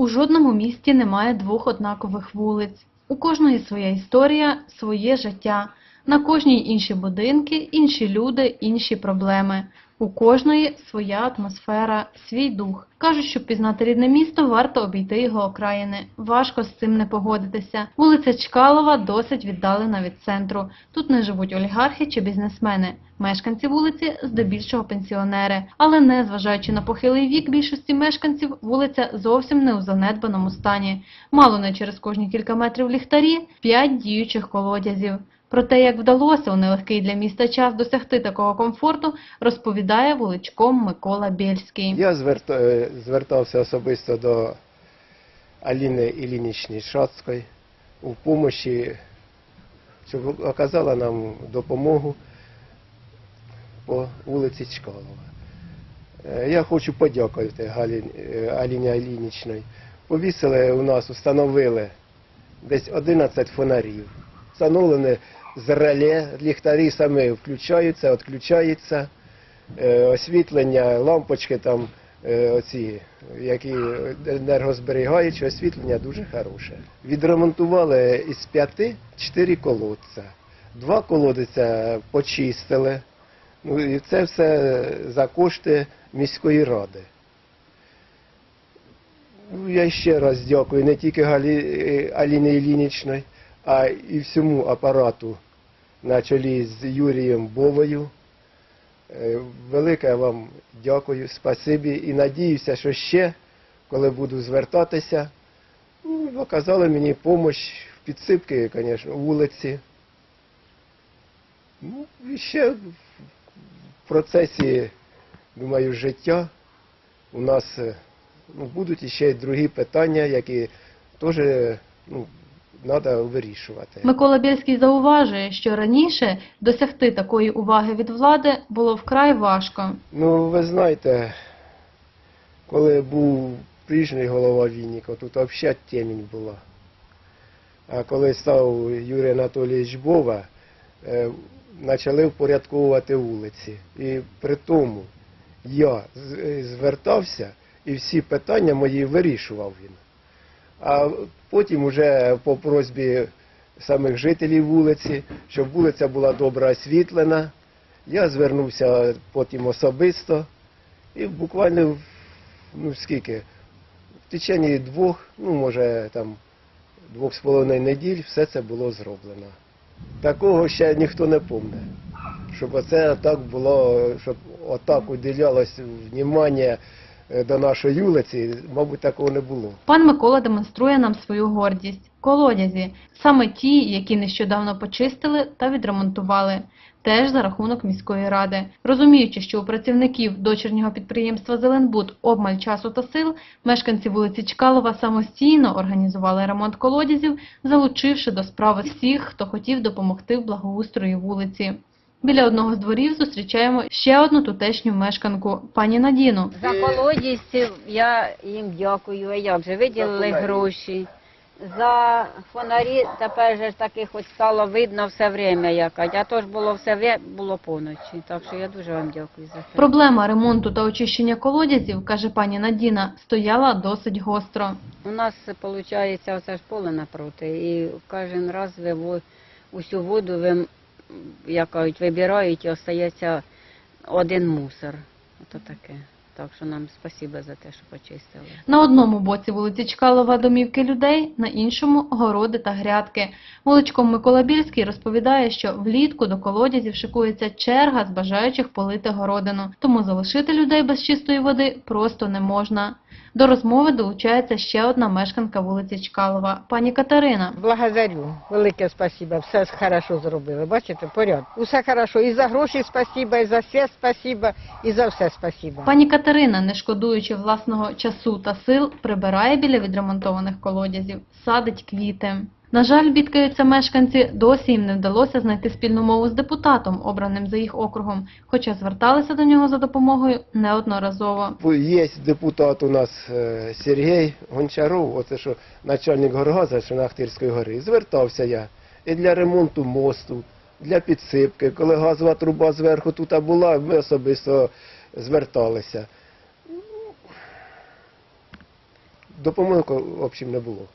У жодному місті немає двох однакових вулиць. У кожної своя історія, своє життя. На кожній інші будинки, інші люди, інші проблеми. У кожної своя атмосфера, свій дух. Кажуть, щоб пізнати рідне місто, варто обійти його окраїни. Важко з цим не погодитися. Вулиця Чкалова досить віддалена від центру. Тут не живуть олігархи чи бізнесмени. Мешканці вулиці здебільшого пенсіонери. Але не зважаючи на похилий вік більшості мешканців, вулиця зовсім не у занедбаному стані. Мало не через кожні кілька метрів ліхтарі, п'ять діючих колодязів. Про те, як вдалося у нелегкий для міста час досягти такого комфорту, розповідає вуличком Микола Бєльський. Я е, звертався особисто до Аліни Ілінічні Шацької у помощі, щоб оказала нам допомогу по вулиці Чкалова. Е, Я хочу подякувати е, Аліні Алінічної. Повісили у нас, установили десь 11 фонарів. Встановлені з реле, ліхтарі самі включаються, відключаються. Е, освітлення, лампочки там, е, оці, які енергозберігаючі, освітлення дуже хороше. Відремонтували із п'яти чотири колодця. Два колодця почистили. Ну, і це все за кошти міської ради. Ну, я ще раз дякую не тільки Галі, е, Аліні Ілінічної, а і всьому апарату на чолі з Юрієм Бовою. Е, Велике вам дякую, спасибі і надіюся, що ще, коли буду звертатися, ну, оказали мені допомогу в підсипки, звісно, вулиці. Ну, і ще в процесі, думаю, життя у нас е, ну, будуть іще й другі питання, які теж ну, треба вирішувати. Микола Бєльський зауважує, що раніше досягти такої уваги від влади було вкрай важко. Ну, ви знаєте, коли був прежній голова Вінніка, тут взагалі темінь була. А коли став Юрій Анатолійович Бова, е, почали впорядковувати вулиці. І при тому я е, звертався і всі питання мої вирішував він. А потім уже по просьбі самих жителів вулиці, щоб вулиця була добре освітлена, я звернувся потім особисто і буквально, ну скільки, в течение двох, ну може там двох з половиною неділь все це було зроблено. Такого ще ніхто не помне. Щоб оце так було, щоб отак уділялось внимання до нашої вулиці, мабуть, такого не було. Пан Микола демонструє нам свою гордість. Колодязі, саме ті, які нещодавно почистили та відремонтували, теж за рахунок міської ради. Розуміючи, що у працівників дочірнього підприємства Зеленбуд обмаль часу та сил, мешканці вулиці Чкалова самостійно організували ремонт колодязів, залучивши до справи всіх, хто хотів допомогти в благоустрої вулиці. Біля одного з дворів зустрічаємо ще одну тутешню мешканку пані Надіну. За колодязь я їм дякую. А як же виділили гроші? За фонарі тепер же ж таки хоч стало видно все время якась, а то ж було все було поночі. Так що я дуже вам дякую за це. Проблема ремонту та очищення колодязів, каже пані Надіна, стояла досить гостро. У нас виходить оце ж поле напроти, і кожен раз ви усю воду ви, як кажуть, вибирають і остається один мусор. Ото таке. Так що нам спасибо за те, що почистили. На одному боці вулиці Чкалова домівки людей, на іншому городи та грядки. Вуличком Микола Більський розповідає, що влітку до колодязів шикується черга з бажаючих полити городину, тому залишити людей без чистої води просто не можна. До розмови долучається ще одна мешканка вулиці Чкалова, пані Катерина. Благодарю. Велике спасибо. Все хорошо зробили. Бачите, поряд. Усе хорошо. І за гроші спасибо, і за все спасибо, і за все спасибо. Пані Катерина, не шкодуючи власного часу та сил, прибирає біля відремонтованих колодязів, садить квіти. На жаль, бідкаються мешканці, досі їм не вдалося знайти спільну мову з депутатом, обраним за їх округом, хоча зверталися до нього за допомогою неодноразово. Є депутат у нас е, Сергій Гончаров, оце що начальник горгаза Шинахтирської гори. Звертався я і для ремонту мосту, для підсипки. Коли газова труба зверху тут була, ми особисто зверталися. допомоги, в общем, не було.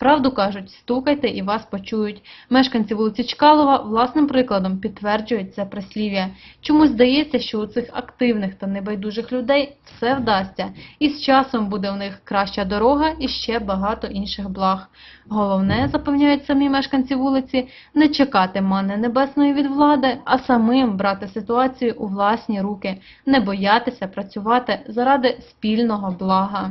Правду кажуть, стукайте і вас почують. Мешканці вулиці Чкалова власним прикладом підтверджують це прислів'я. Чомусь здається, що у цих активних та небайдужих людей все вдасться, і з часом буде у них краща дорога і ще багато інших благ. Головне, запевняють самі мешканці вулиці, не чекати мани небесної від влади, а самим брати ситуацію у власні руки, не боятися працювати заради спільного блага.